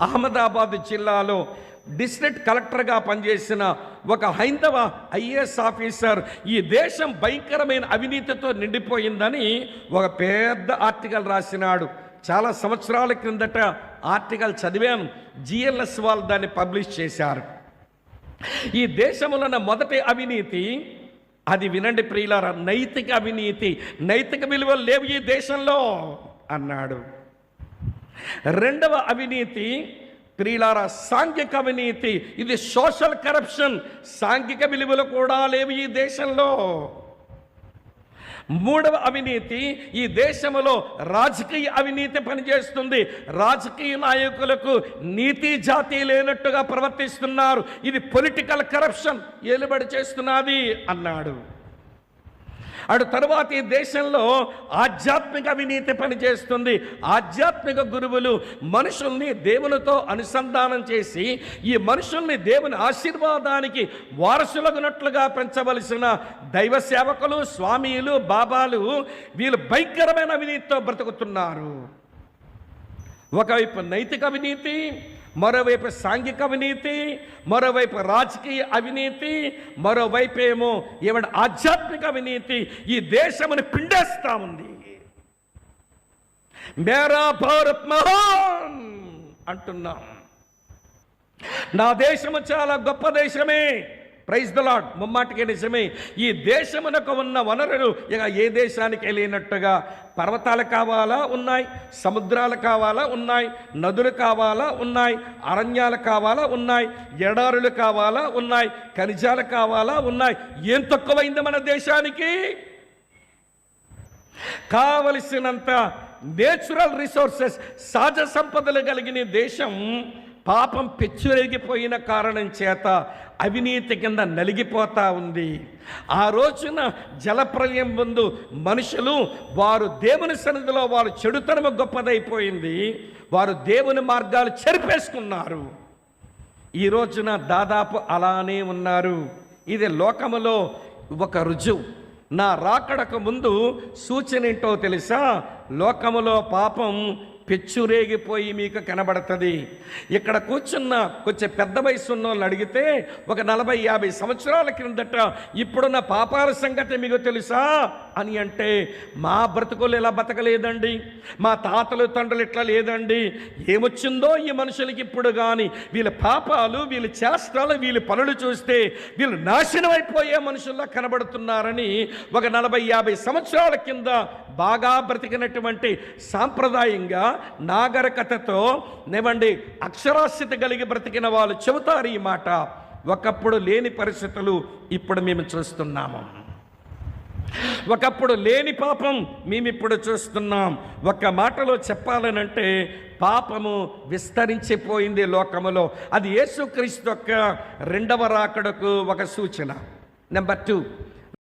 అహ్మదాబాద్ జిల్లాలో డిస్ట్రిక్ట్ కలెక్టర్గా పనిచేసిన ఒక హైందవ ఐఏఎస్ ఆఫీసర్ ఈ దేశం భయంకరమైన అవినీతితో నిండిపోయిందని ఒక పెద్ద ఆర్టికల్ రాసినాడు. చాలా సంవత్సరాల క్రిందట ఆర్టికల్ చదివాను. జిఎల్ఎస్ వాళ్ళు దాన్ని పబ్లిష్ చేశారు. ఈ దేశంలో ఉన్న మొదటి అవినీతి అది వినండి ప్రియులారా నైతిక అవినీతి. నైతిక విలువలు లేవు ఈ దేశంలో అన్నాడు. రెండవ అవినీతి ప్రియులార సాంఘిక అవినీతి. ఇది సోషల్ కరప్షన్ సాంఘిక విలువలు కూడా లేవు ఈ దేశంలో. మూడవ అవినీతి ఈ దేశంలో రాజకీయ అవినీతి పనిచేస్తుంది. రాజకీయ నాయకులకు నీతి జాతి లేనట్టుగా ప్రవర్తిస్తున్నారు. ఇది పొలిటికల్ కరప్షన్ ఏలుబడి చేస్తున్నది అన్నాడు. అటు తరువాత ఈ దేశంలో ఆధ్యాత్మిక అవినీతి పనిచేస్తుంది. ఆధ్యాత్మిక గురువులు మనుషుల్ని దేవునితో అనుసంధానం చేసి ఈ మనుషుల్ని దేవుని ఆశీర్వాదానికి వారసులగునట్లుగా పెంచవలసిన దైవ సేవకులు స్వామీలు బాబాలు వీళ్ళు భయంకరమైన అవినీతితో బ్రతుకుతున్నారు. ఒకవైపు నైతిక అవినీతి మరోవైపు సాంఘిక అవినీతి మరోవైపు రాజకీయ అవినీతి మరోవైపు ఏమో ఏమంటే ఆధ్యాత్మిక అవినీతి ఈ దేశముని పిండేస్తా ఉంది మేరా భారత్ మహాన్ అంటున్నాం. నా దేశము చాలా గొప్ప దేశమే. ప్రైజ్ ద లాడ్ ముమ్మాటికే నిజమే. ఈ దేశమునకు ఉన్న వనరులు ఇక ఏ దేశానికి వెళ్ళినట్టుగా పర్వతాలు కావాలా ఉన్నాయి సముద్రాలు కావాలా ఉన్నాయి నదులు కావాలా ఉన్నాయి అరణ్యాలు కావాలా ఉన్నాయి ఎడారులు కావాలా ఉన్నాయి ఖనిజాలు కావాలా ఉన్నాయి. ఏం తక్కువైంది మన దేశానికి? కావలసినంత నేచురల్ రిసోర్సెస్ సహజ సంపదలు కలిగిన దేశం పాపం పెచ్చురెగిపోయిన కారణం చేత అవినీతి కింద నలిగిపోతా ఉంది. ఆ రోజున జలప్రలయం ముందు మనుషులు వారు దేవుని సన్నిధిలో వారు చెడుతనము గొప్పదైపోయింది. వారు దేవుని మార్గాలు చెరిపేసుకున్నారు. ఈ రోజున దాదాపు అలానే ఉన్నారు. ఇది లోకములో ఒక రుజువు. నా రాకడకు ముందు సూచన ఏంటో తెలుసా? లోకములో పాపం పెచ్చురేగిపోయి మీకు కనబడుతుంది. ఇక్కడ కూర్చున్న కొంచెం పెద్ద వయసు ఉన్న వాళ్ళు అడిగితే ఒక నలభై యాభై సంవత్సరాల క్రిందట ఇప్పుడున్న పాపాల సంగతి మీకు తెలుసా? అని అంటే మా బ్రతుకులు ఇలా బతకలేదండి. మా తాతలు తండ్రులు ఇట్లా లేదండి. ఏమొచ్చిందో ఈ మనుషులకి ఇప్పుడు కానీ వీళ్ళ పాపాలు వీళ్ళ చేష్టాలు వీళ్ళ పనులు చూస్తే వీళ్ళు నాశనం అయిపోయే మనుషుల్లా కనబడుతున్నారని ఒక నలభై యాభై సంవత్సరాల కింద బాగా బ్రతికినటువంటి సాంప్రదాయంగా నాగరికతతో నివ్వండి అక్షరాస్యత కలిగి బ్రతికిన వాళ్ళు చెబుతారు ఈ మాట. ఒకప్పుడు లేని పరిస్థితులు ఇప్పుడు మేము చూస్తున్నాము. ఒకప్పుడు లేని పాపం మేమిప్పుడు చూస్తున్నాం. ఒక మాటలో చెప్పాలనంటే పాపము విస్తరించిపోయింది లోకములో. అది యేసుక్రీస్తు యొక్క రెండవ రాకడకు ఒక సూచన. Number two